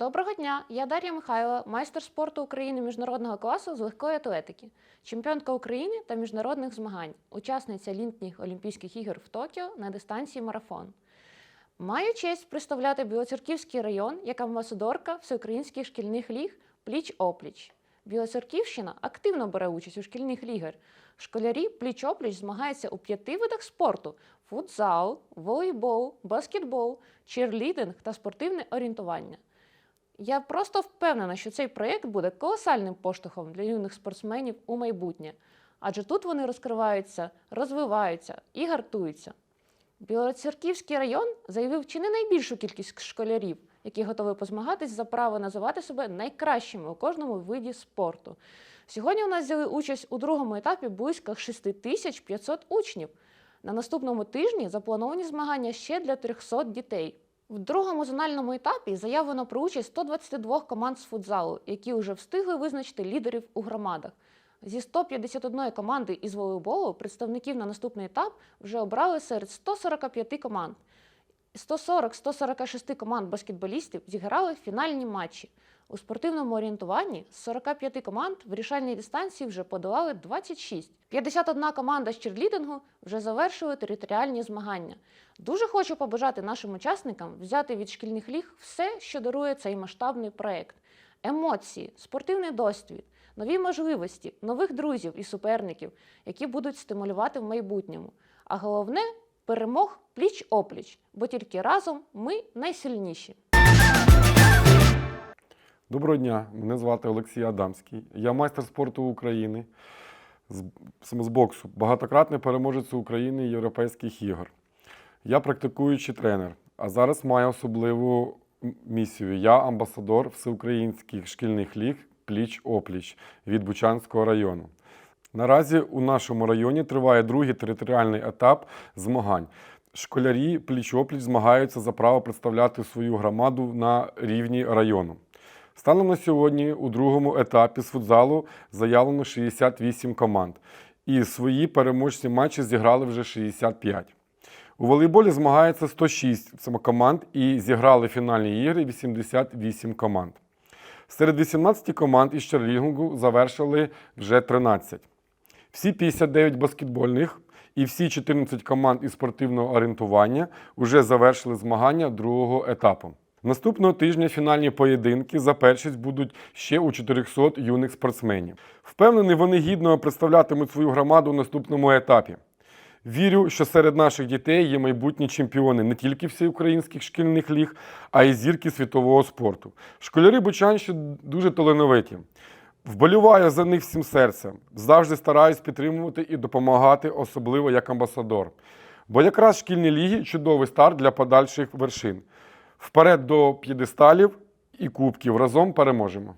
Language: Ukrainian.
Доброго дня! Я Дар'я Михайлова, майстер спорту України міжнародного класу з легкої атлетики, чемпіонка України та міжнародних змагань, учасниця літніх Олімпійських ігор в Токіо на дистанції марафон. Маю честь представляти Білоцерківський район як амбасадорка всеукраїнських шкільних ліг пліч-опліч. Білоцерківщина активно бере участь у шкільних лігах. Школярі пліч-опліч змагаються у п'яти видах спорту: футзал, волейбол, баскетбол, черлідинг та спортивне орієнтування. Я просто впевнена, що цей проєкт буде колосальним поштовхом для юних спортсменів у майбутнє, адже тут вони розкриваються, розвиваються і гартуються. Білоцерківський район заявив чи не найбільшу кількість школярів, які готові позмагатись за право називати себе найкращими у кожному виді спорту. Сьогодні у нас взяли участь у другому етапі близько 6500 учнів. На наступному тижні заплановані змагання ще для 300 дітей. В другому зональному етапі заявлено про участь 122 команд з футзалу, які вже встигли визначити лідерів у громадах. Зі 151 команди із волейболу представників на наступний етап вже обрали серед 145 команд. 140-146 команд баскетболістів зіграли фінальні матчі. У спортивному орієнтуванні з 45 команд в рішальній дистанції вже подолали 26. 51 команда з черлідингу вже завершили територіальні змагання. Дуже хочу побажати нашим учасникам взяти від шкільних ліг все, що дарує цей масштабний проект: емоції, спортивний досвід, нові можливості, нових друзів і суперників, які будуть стимулювати в майбутньому. А головне перемог пліч-опліч, бо тільки разом ми найсильніші. Доброго дня, мене звати Олексій Адамський. Я майстер спорту України з, боксу, багатократний переможець України і Європейських ігор. Я практикуючий тренер, а зараз маю особливу місію. Я амбасадор всеукраїнських шкільних ліг пліч-опліч від Бучанського району. Наразі у нашому районі триває другий територіальний етап змагань. Школярі пліч-опліч змагаються за право представляти свою громаду на рівні району. Станом на сьогодні у другому етапі з футзалу заявлено 68 команд. І свої переможці матчі зіграли вже 65. У волейболі змагається 106 команд і зіграли фінальні ігри 88 команд. Серед 18 команд із черлінгу завершили вже 13. Всі 59 баскетбольних і всі 14 команд із спортивного орієнтування вже завершили змагання другого етапу. Наступного тижня фінальні поєдинки за першість будуть ще у 400 юних спортсменів. Впевнений, вони гідно представлятимуть свою громаду у наступному етапі. Вірю, що серед наших дітей є майбутні чемпіони не тільки всеукраїнських шкільних ліг, а й зірки світового спорту. Школярі Бучанщини дуже талановиті. Вболіваю за них всім серцем. Завжди стараюсь підтримувати і допомагати, особливо як амбасадор. Бо якраз шкільні ліги чудовий старт для подальших вершин. Вперед до п'єдесталів і кубків разом переможемо.